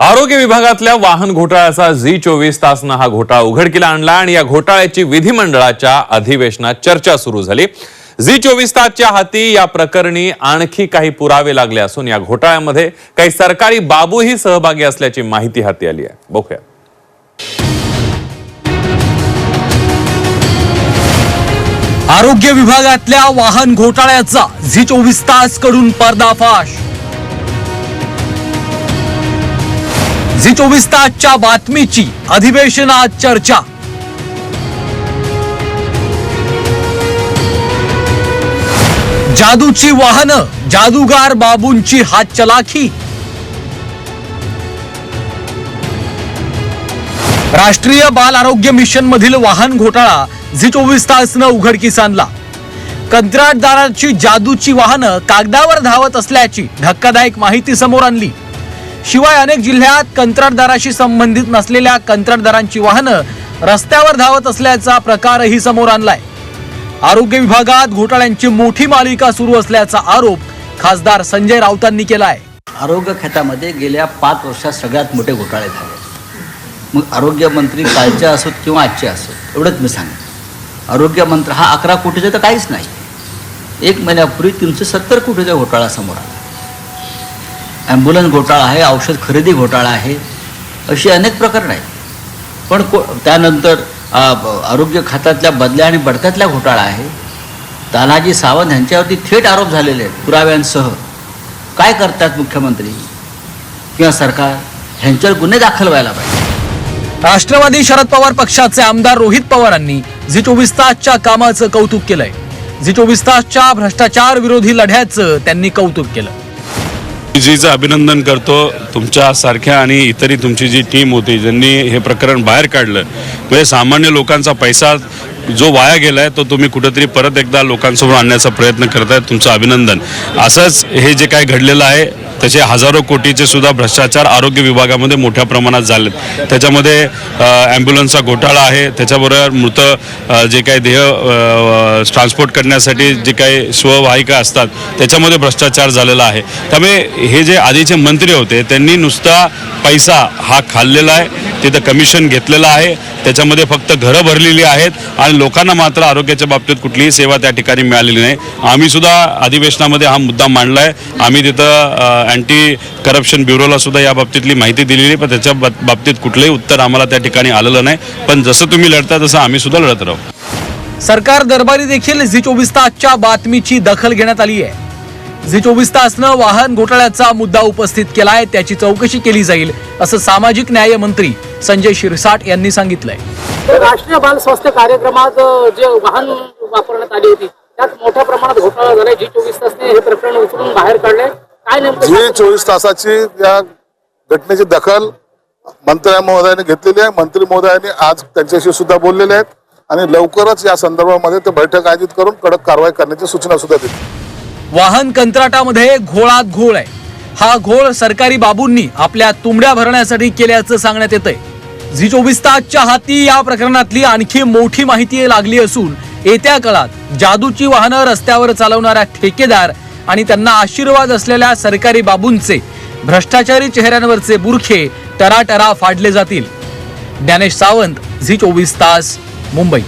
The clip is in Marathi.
आरोग्य विभागातल्या वाहन घोटाळ्याचा झी चोवीस तासनं हा घोटाळा उघडकीला आणला आणि या घोटाळ्याची विधिमंडळाच्या अधिवेशनात चर्चा सुरू झाली. झी चोवीस तासच्या हाती या प्रकरणी आणखी काही पुरावे लागले असून या घोटाळ्यामध्ये काही सरकारी बाबूही सहभागी असल्याची माहिती हाती आली आहे. बघूया. आरोग्य विभागातल्या वाहन घोटाळ्याचा झी चोवीस तासकडून पर्दाफाश. झी चोवीस तासच्या बातमीची अधिवेशनात चर्चा. जादूची वाहनं जादूगार बाबूंची हात चलाखी राष्ट्रीय बाल आरोग्य मिशन मधील वाहन घोटाळा झी चोवीस तासनं उघडकीस आणला कंत्राटदाराची जादूची वाहनं कागदावर धावत असल्याची धक्कादायक माहिती समोर आणली. शिवाय अनेक जिल्ह्यात कंत्राटदाराशी संबंधित नसलेल्या कंत्राटदारांची वाहनं रस्त्यावर धावत असल्याचा प्रकारही समोर आणलाय. आरोग्य विभागात घोटाळ्यांची मोठी मालिका सुरू असल्याचा आरोप खासदार संजय राऊतांनी केलाय. आरोग्य खात्यामध्ये गेल्या पाच वर्षात सगळ्यात मोठे घोटाळे झाले. मग आरोग्यमंत्री कालचे असोत किंवा आजचे असोत एवढंच मी सांगेन. आरोग्यमंत्री हा अकरा कोटीचा तर काहीच नाही. एक महिन्यापूर्वी तीनशे सत्तर कोटीचा घोटाळा समोर आला. ॲम्ब्युलन्स घोटाळा आहे औषध खरेदी घोटाळा आहे अशी अनेक प्रकरणं आहेत. पण को त्यानंतर आरोग्य खात्यातल्या बदल्या आणि बडत्यातल्या घोटाळा आहे. तानाजी सावंत यांच्यावरती थेट आरोप झालेले आहेत पुराव्यांसह. काय करतात मुख्यमंत्री किंवा सरकार? ह्यांच्यावर गुन्हे दाखल व्हायला पाहिजे. राष्ट्रवादी शरद पवार पक्षाचे आमदार रोहित पवारांनी झी चोवीस तासच्या कामाचं कौतुक केलंय. झी चोवीस तासच्या भ्रष्टाचार विरोधी लढ्याचं त्यांनी कौतुक केलं. जीचं अभिनंदन करतो तुमच्यासारख्या आणि इतरही तुमची जी टीम होती ज्यांनी हे प्रकरण बाहेर काढलं. म्हणजे सामान्य लोकांचा पैसा जो वाया गेला आहे तो तुम्ही कुठेतरी परत एकदा लोकांसमोर आणण्याचा प्रयत्न करताय. तुमचं अभिनंदन. असंच हे जे काय घडलेलं आहे तसे हजारो कोटीचे सुद्धा भ्रष्टाचार आरोग्य विभागामध्ये मोठ्या प्रमाणात झालेत. त्याच्यामध्ये ॲम्ब्युलन्सचा घोटाळा आहे. त्याच्याबरोबर मृत जे काही देह ट्रान्सपोर्ट करण्यासाठी जे काही स्ववाहिका असतात त्याच्यामध्ये भ्रष्टाचार झालेला आहे. त्यामुळे हे जे आधीचे मंत्री होते त्यांनी नुसता पैसा हा खाल्लेला आहे. तिथं कमिशन घेतलेलं आहे. त्याच्यामध्ये फक्त घरं भरलेली आहेत आणि लोकांना मात्र आरोग्याच्या बाबतीत कुठलीही सेवा त्या ठिकाणी मिळालेली नाही. आम्ही सुद्धा अधिवेशनामध्ये हा मुद्दा मांडला आहे आम्ही तिथं अँटी करप्शन ब्युरोला सुद्धा या बाबतीतली माहिती दिलेली आहे, पण त्याच्या बाबतीत कुठलंही उत्तर आम्हाला त्या ठिकाणी आलेलं नाही. पण जसं तुम्ही लढता तसं आम्ही सुद्धा लढत राहू. सरकार दरबारी देखील झी चोवीस तासच्या बातमीची दखल घेण्यात आली आहे. झी चोवीस तासनं वाहन घोटाळ्याचा मुद्दा उपस्थित केलाय त्याची चौकशी केली जाईल असं सामाजिक न्याय मंत्री संजय शिरसाट यांनी सांगितलंय. राष्ट्रीय बाल स्वास्थ्य कार्यक्रमात जे वाहन वापरण्यात आली होती त्यात मोठ्या प्रमाणात घोटाळा झालाय. जी चोवीस तासने हे प्रकरण उचलून बाहेर काढले काय नेमकं जी चोवीस तासाची या घटनेची दखल मंत्र्या महोदयाने घेतलेली आहे. मंत्री महोदयांनी आज त्यांच्याशी सुद्धा बोललेले आहेत आणि लवकरच या संदर्भामध्ये ते बैठक आयोजित करून कडक कारवाई करण्याची सूचना सुद्धा दिली. वाहन कंत्राटामध्ये घोळात घोळ आहे. हा घोळ सरकारी बाबूंनी आपल्या तुंबड्या भरण्यासाठी केल्याचं सांगण्यात येतंय. झी चोवीस तासच्या हाती या प्रकरणातली आणखी मोठी माहिती लागली असून येत्या काळात जादूची वाहनं रस्त्यावर चालवणाऱ्या ठेकेदार आणि त्यांना आशीर्वाद असलेल्या सरकारी बाबूंचे भ्रष्टाचारी चेहऱ्यांवरचे बुरखे टराटरा फाडले जातील. ज्ञानेश सावंत झी चोवीस तास मुंबई.